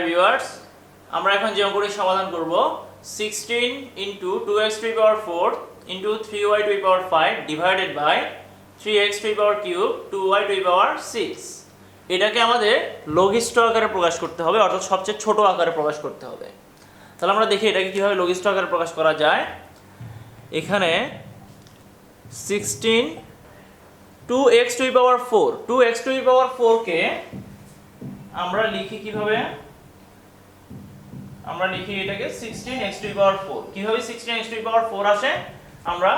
Hi viewers আমরা এখন অঙ্কটি সমাধান করব sixteen into two x three power four into three y to power five divided by x three power cube two y to power six এটাকে আমাদের লঘিষ্ঠ আকারে প্রকাশ করতে হবে, অর্থাৎ সবচেয়ে ছোট আকারে প্রকাশ করতে হবে। তাহলে আমরা দেখি এটাকে কীভাবে লঘিষ্ঠ আকারে প্রকাশ করা যায়। এখানে sixteen two x to power four two x to power ফোরকে আমরা লিখি কীভাবে? আমরা লিখি এটাকে 16 x টু পাওয়ার 4 কীভাবে 16 x টু পাওয়ার 4 আসে আমরা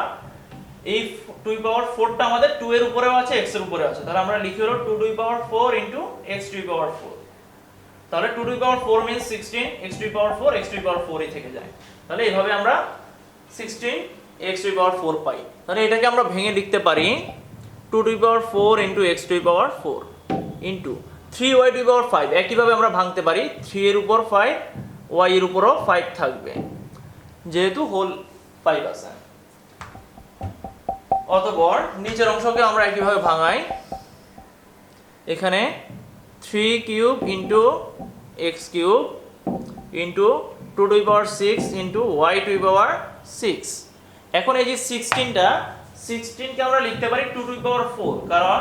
এই 2 পাওয়ার 4টা আমাদের 2 এর উপরেও আছে x এর উপরে আছে তাহলে আমরা লিখি হলো 2 to the power 4 into x to the power 4 তাহলে 2 to the power 4 means 16 x to the power 4 x to the power 4 ই থেকে যায় তাহলে এইভাবে আমরা 16 x টু দি পাওয়ার 4 পাই তাহলে এটাকে আমরা ভেঙে লিখতে পারি 2 to the power 4 into x to the power 4 into 3y to the power 5 একইভাবে আমরা ভাঙতে পারি 3 এর উপর 5 এর উপরও ফাইভ থাকবে। যেহেতু হোল 5 আছে। অতঃপর নিচের অংশকে আমরা একইভাবে ভাঙাই। এখানে three cube into x cube into two to power six into y to power six এখন এই যে সিক্সটিনটা সিক্সটিনকে আমরা লিখতে পারি টু টু পাওয়ার ফোর কারণ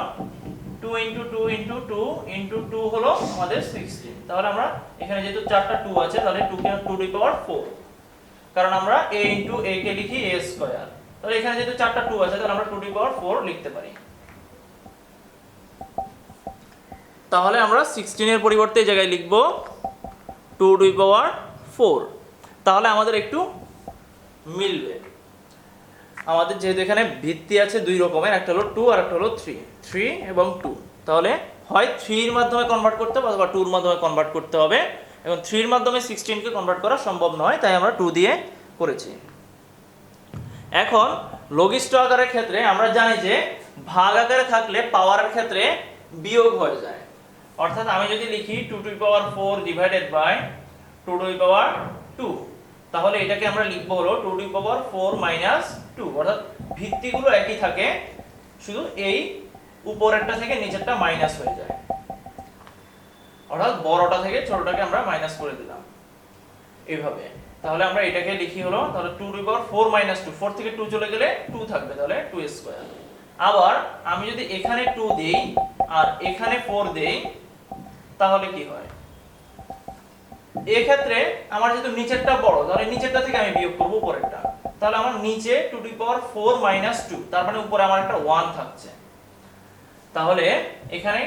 two into two into two into two হলো আমাদের সিক্সটিন তাহলে আমরা এখানে যেহেতু চারটা টু আছে, তাহলে two two to power four কারণ আমরা এ ইন্টু এ কে লিখি এ স্কোয়ার তাহলে এখানে যেহেতু চারটা টু আছে, তাহলে আমরা টু টু পাওয়ার ফোর লিখতে পারি। তাহলে আমরা সিক্সটিনের পরিবর্তে এই জায়গায় লিখব টু টু পাওয়ার ফোর তাহলে আমাদের একটু মিলবে। আমাদের যেহেতু এখানে ভিত্তি আছে দুই রকমের, একটা হলো টু আর একটা হলো থ্রি থ্রি এবং টু তাহলে হয় থ্রির মাধ্যমে কনভার্ট করতে হবে অথবা টুর মাধ্যমে কনভার্ট করতে হবে। এবং থ্রির মাধ্যমে সিক্সটিনকে কনভার্ট করা সম্ভব নয়, তাই আমরা টু দিয়ে করেছি। এখন লঘিষ্ঠ আকারের ক্ষেত্রে আমরা জানি যে ভাগ আকারে থাকলে পাওয়ারের ক্ষেত্রে বিয়োগ হয়ে যায়। অর্থাৎ আমি যদি লিখি two to power four divided by two to power two তাহলে এটাকে আমরা লিখব হলো two to power four minus two অর্থাৎ ভিত্তিগুলো একই থাকে, শুধু এই উপরেরটা থেকে নিচেরটা মাইনাস হয়ে যায়। অর্থাৎ বড়টা থেকে ছোটটাকে আমরা মাইনাস করে দিলাম। এইভাবে। তাহলে আমরা এটাকে লিখি হলো, তাহলে two to power four minus two four থেকে টু চলে গেলে টু থাকবে, তাহলে টু স্কোয়ার আবার আমি যদি এখানে টু দিই আর এখানে ফোর দেই, তাহলে কি হয়? এক্ষেত্রে আমার যেহেতু নিচেরটা বড়, তাহলে নিচেরটা থেকে আমি বিয়োগ করব উপরেরটা। তাহলে আমার নিচে two to power four minus two তার মানে উপরে আমার একটা ওয়ান থাকছে। তাহলে এখানে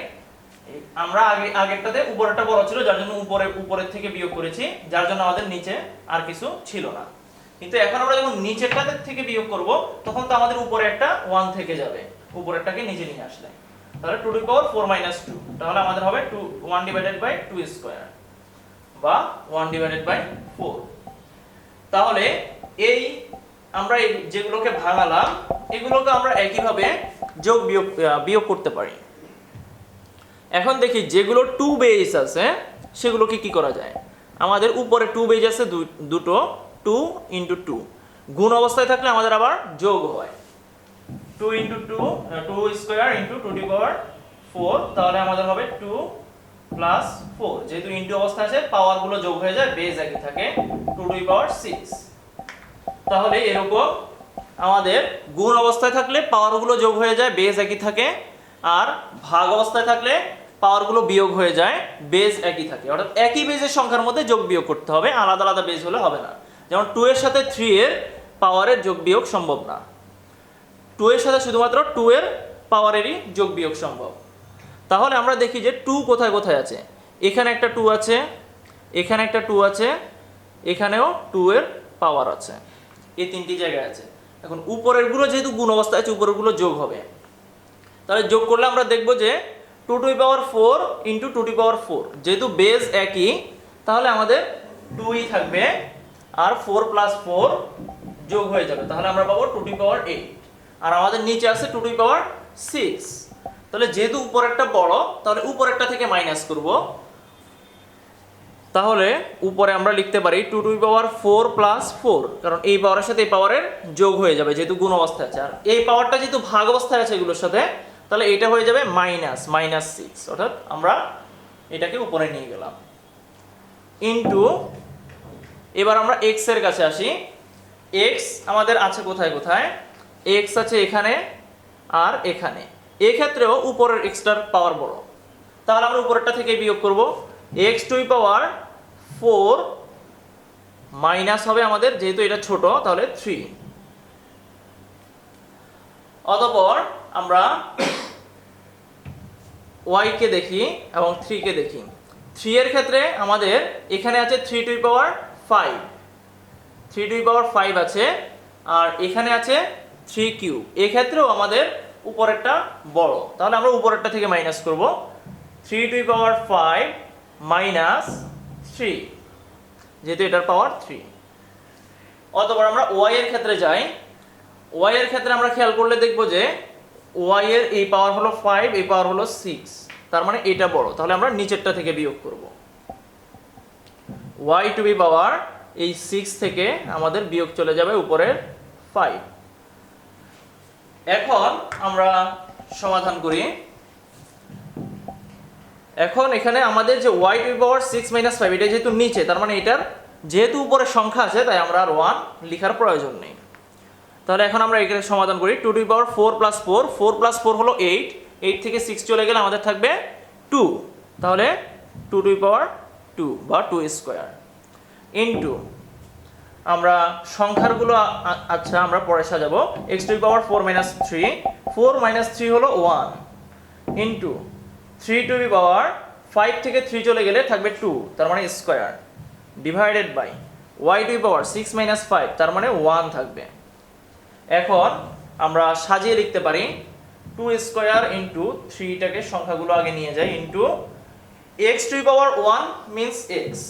আমরা আগে, আগেরটাতে উপরেরটা বড় ছিল, যার জন্য উপরে, উপরের থেকে বিয়োগ করেছি, যার জন্য আমাদের নিচে আর কিছু ছিল না। কিন্তু এখন আমরা যখন নিচেরটাতে থেকে বিয়োগ করব, তখন তো আমাদের উপরে একটা ওয়ান থেকে যাবে। উপরেরটাকে নিচে নিয়ে আসলে। তাহলে two to power four minus two তাহলে আমাদের হবে two one divided by two square বা ওয়ান ডিভাইডেড বাই ফোর তাহলে এই আমরা এই যেগুলোকে ভাঙালাম, এগুলোকে আমরা একইভাবে যোগ বিয়োগ বিয়োগ করতে পারি। এখন দেখি যেগুলো টু বেজ আছে, সেগুলোকে কি করা যায়? আমাদের উপরে টু বেজ আছে দুটো টু ইন্টু টু গুণ অবস্থায় থাকলে আমাদের আবার যোগ হয়। Two into two two square into two power four তাহলে আমাদের হবে টু প্লাস ফোর যেহেতু ইন্টু অবস্থা আছে পাওয়ারগুলো যোগ হয়ে যায় বেজ একই থাকে টু ডি পাওয়ার সিক্স তাহলে এরকম আমাদের গুণ অবস্থায় থাকলে পাওয়ারগুলো যোগ হয়ে যায় বেজ একই থাকে, আর ভাগ অবস্থায় থাকলে পাওয়ারগুলো বিয়োগ হয়ে যায় বেজ একই থাকে। অর্থাৎ একই বেজের সংখ্যার মধ্যে যোগ বিয়োগ করতে হবে, আলাদা আলাদা বেজ হলে হবে না। যেমন টু এর সাথে থ্রি এর পাওয়ারের যোগ বিয়োগ সম্ভব না। টু এর সাথে শুধুমাত্র টু এর পাওয়ারেরই যোগ বিয়োগ সম্ভব। তাহলে আমরা দেখি যে টু কোথায় কোথায় আছে? এখানে একটা টু আছে, এখানে একটা টু আছে, এখানেও টু এর পাওয়ার আছে। এই তিনটি জায়গায় আছে। এখন উপরেরগুলো যেহেতু গুণ অবস্থায় আছে, উপরেরগুলো যোগ হবে। তাহলে যোগ করলে আমরা দেখব যে two to power four into two to power four যেহেতু বেজ একই, তাহলে আমাদের টুই থাকবে, আর ফোর প্লাস ফোর যোগ হয়ে যাবে। তাহলে আমরা পাবো টু টু পাওয়ার এইট আর আমাদের নিচে আছে টু টু পাওয়ার সিক্স তাহলে যেহেতু উপরেরটা বড়, তাহলে উপরেরটা থেকে মাইনাস করব। তাহলে উপরে আমরা লিখতে পারি two to power four plus four কারণ এই পাওয়ারের সাথে এই পাওয়ারের যোগ হয়ে যাবে যেহেতু গুণ অবস্থায় আছে। আর এই পাওয়ারটা যেহেতু ভাগ অবস্থায় আছে এগুলোর সাথে, তাহলে এটা হয়ে যাবে মাইনাস মাইনাস সিক্স অর্থাৎ আমরা এটাকে উপরে নিয়ে গেলাম। ইন্টু এবার আমরা এক্সের কাছে আসি। এক্স আমাদের আছে কোথায় কোথায়? এক্স আছে এখানে আর এখানে। এক্ষেত্রেও উপরের এক্সটার পাওয়ার বড়। তাহলে আমরা উপরেরটা থেকে বিয়োগ করব। X to power four minus হবে আমাদের, যেহেতু এটা ছোট, তাহলে থ্রি। অতপর আমরা y কে দেখি এবং 3 কে দেখি। 3 এর ক্ষেত্রে আমাদের এখানে আছে 3 টু পাওয়ার 5 3 টু পাওয়ার 5 আছে, আর এখানে আছে 3 কিউব। এই ক্ষেত্রেও আমাদের উপরেরটা বড়। তাহলে আমরা উপরেরটা থেকে মাইনাস করব। 3 টু পাওয়ার 5 মাইনাস 3 যেহেতু এটার পাওয়ার থ্রি অতপর আমরা y এর ক্ষেত্রে যাই, y এর ক্ষেত্রে আমরা খেয়াল করলে দেখব যে y এর এই পাওয়ার হলো ফাইভ এই পাওয়ার হলো সিক্স তার মানে এটা বড়। তাহলে আমরা নিচেরটা থেকে বিয়োগ করব। ওয়াই টু বি পাওয়ার এই সিক্স থেকে আমাদের বিয়োগ চলে যাবে উপরের ফাইভ এখন আমরা সমাধান করি এখন এখানে আমাদের যে y টু পাওয়ার 6 মাইনাস 5 এটা যেহেতু নিচে, তার মানে এটার যেহেতু উপরে সংখ্যা আছে, তাই আমরা আর 1 লেখার প্রয়োজন নেই। তাহলে এখন আমরা এখানে সমাধান করি two to power four plus four four plus four হলো এইট এইট থেকে সিক্স চলে গেলে আমাদের থাকবে টু তাহলে টু টু পাওয়ার টু বা টু স্কোয়ার ইন্টু আমরা সংখ্যারগুলো আচ্ছা আমরা পরে সাজাবো। X to power four minus three four minus three হলো one into three to be power five থেকে থ্রি চলে গেলে থাকবে টু তার মানে square divided by y to power six minus five তার মানে ওয়ান থাকবে। এখন আমরা সাজিয়ে লিখতে পারি টু স্কোয়ার ইন্টু থ্রিটাকে সংখ্যাগুলো আগে নিয়ে যাই into x to power one means x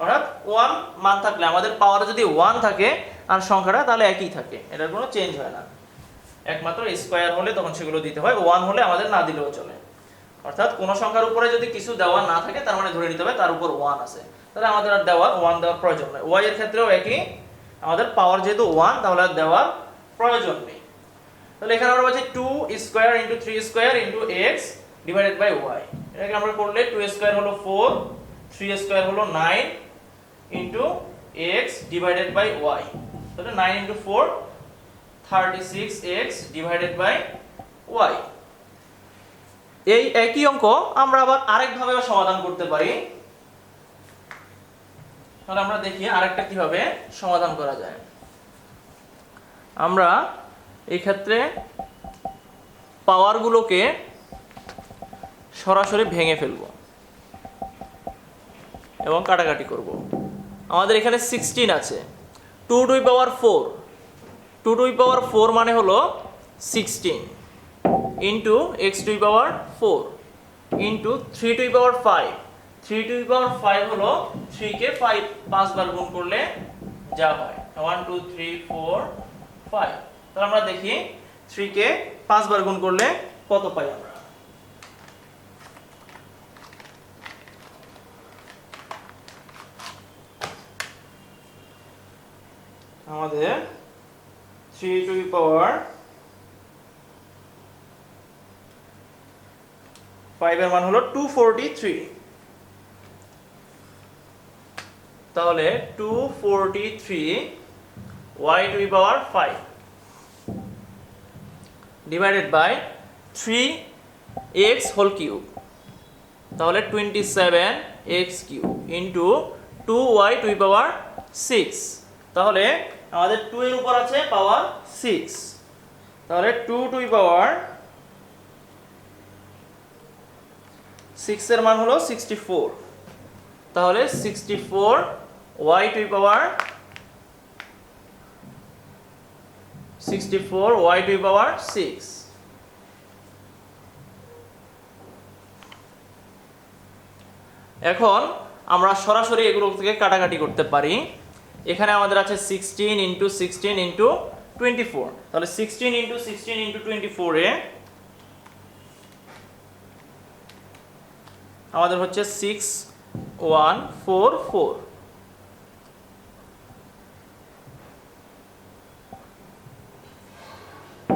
অর্থাৎ ওয়ান মান থাকলে, আমাদের পাওয়ার যদি ওয়ান থাকে আর সংখ্যাটা তাহলে একই থাকে, এটার কোনো চেঞ্জ হয় না। একমাত্র স্কোয়ার হলে তখন সেগুলো দিতে হয় ওয়ান হলে আমাদের না দিলেও চলে। অর্থাৎ কোনো সংখ্যার উপরে যদি কিছু দেওয়া না থাকে, তার মানে ধরে নিতে হবে তার উপর ওয়ান আছে। তাহলে আমাদের আর দেওয়ার ওয়ান দেওয়ার প্রয়োজন নেই। ওয়াই এর ক্ষেত্রেও একই। আমাদের পাওয়ার যেহেতু ওয়ান তাহলে আর দেওয়ার প্রয়োজন নেই। তাহলে এখানে আমরা বলছি two square into three square into x divided by y এটাকে আমরা করলে টু স্কোয়ার হলো ফোর থ্রি স্কোয়ার হলো nine into x divided by y তাহলে nine into four thirty six x divided by y এই একই অঙ্ক আমরা আবার আরেকভাবেও সমাধান করতে পারি। তাহলে আমরা দেখি আরেকটা কীভাবে সমাধান করা যায়। আমরা এই ক্ষেত্রে পাওয়ারগুলোকে সরাসরি ভেঙে ফেলব এবং কাটাকাটি করব। আমাদের এখানে সিক্সটিন আছে। Two টুই power four two টুই power four মানে হলো সিক্সটিন ইন্টু এক্স টুই পাওয়ার ফোর ইন্টু থ্রি টুই পাওয়ার ফাইভ থ্রি টুই পাওয়ার ফাইভ হলো থ্রিকে ফাইভ পাঁচবার গুণ করলে যা হয়। One two three four five তাহলে আমরা দেখি থ্রিকে পাঁচবার গুণ করলে কত পাই আমরা? আমাদের থ্রি টু পাওয়ার ফাইভের মান হলো টু ফোরটি থ্রি তাহলে two forty three Y power five divided by three X whole cube তাহলে twenty seven X cube into two Y two power six তাহলে আমাদের টু এর উপর আছে পাওয়ার সিক্স তাহলে টু টু পাওয়ার সিক্সের মান হলো সিক্সটি ফোর তাহলে sixty four Y two power sixty four Y two power six এখন আমরা সরাসরি এগুলো থেকে কাটাকাটি করতে পারি। এখানে আমাদের আছে sixteen into sixteen into twenty four তাহলে sixteen into sixteen into twenty ফোরে আমাদের হচ্ছে six one four four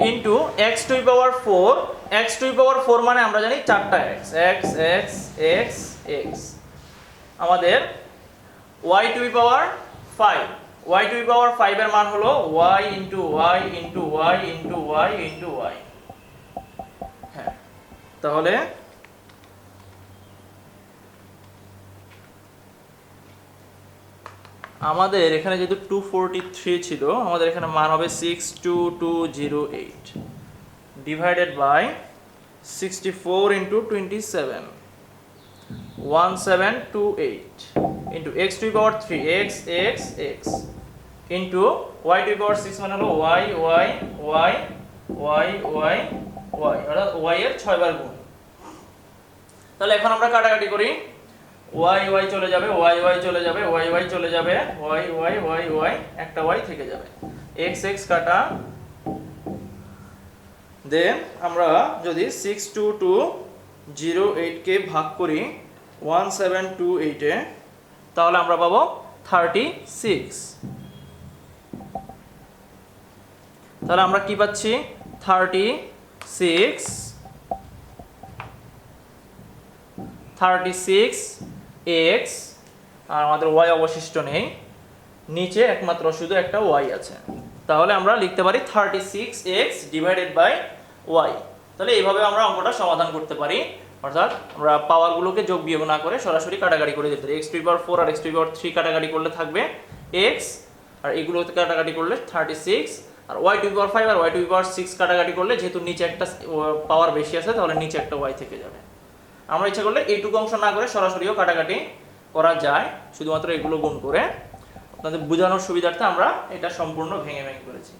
into x to power four x to power four মানে আমরা জানি চারটা x x x x x আমাদের y to power five y to power five এর মান হলো y into y into y into y into y হ্যাঁ তাহলে আমাদের এখানে যেহেতু টু ফোরটি থ্রি ছিল, আমাদের এখানে মান হবে six two two zero eight divided by sixty four into twenty seven one seven two eight into x to power three x x x into y to power six মানে হলো y y y y y y অর্থাৎ y এর ছয়বার গুণ। তাহলে এখন আমরা কাটাকাটি করি। ওয়াই ওয়াই চলে যাবে, ওয়াই ওয়াই চলে যাবে, ওয়াই ওয়াই চলে যাবে, ওয়াই ওয়াই ওয়াই ওয়াই একটা ওয়াই থেকে যাবে। এক্স এক্স কাটা। দেন আমরা যদি সিক্স টু টু জিরো এইটকে ভাগ করি ওয়ান সেভেন টু এইটে তাহলে আমরা পাবো থার্টি সিক্স তাহলে আমরা কি পাচ্ছি? Thirty six thirty six x আর আমাদের ওয়াই অবশিষ্ট নেই। নিচে একমাত্র শুধু একটা ওয়াই আছে। তাহলে আমরা লিখতে পারি thirty six x divided by y তাহলে এইভাবে আমরা অঙ্কটা সমাধান করতে পারি। অর্থাৎ আমরা পাওয়ারগুলোকে যোগ বিয়োগ না করে সরাসরি কাটাকাটি করে দিতে পারি। এক্স টু পাওয়ার ফোর আর এক্স টু পাওয়ার থ্রি কাটাকাটি করলে থাকবে এক্স আর এগুলোতে কাটাকাটি করলে থার্টি সিক্স আর ওয়াই টু পাওয়ার ফাইভ আর ওয়াই টু পাওয়ার সিক্স কাটাকাটি করলে যেহেতু নিচে একটা পাওয়ার বেশি আছে, তাহলে নিচে একটা ওয়াই থেকে যাবে। আমরা ইচ্ছা করলে এইটুকু অংশ না করে সরাসরিও কাটাকাটি করা যায়। শুধুমাত্র এগুলো গুণ করে। আপনাদের বোঝানোর সুবিধার্থে আমরা এটা সম্পূর্ণ ভেঙে ভেঙে করেছি।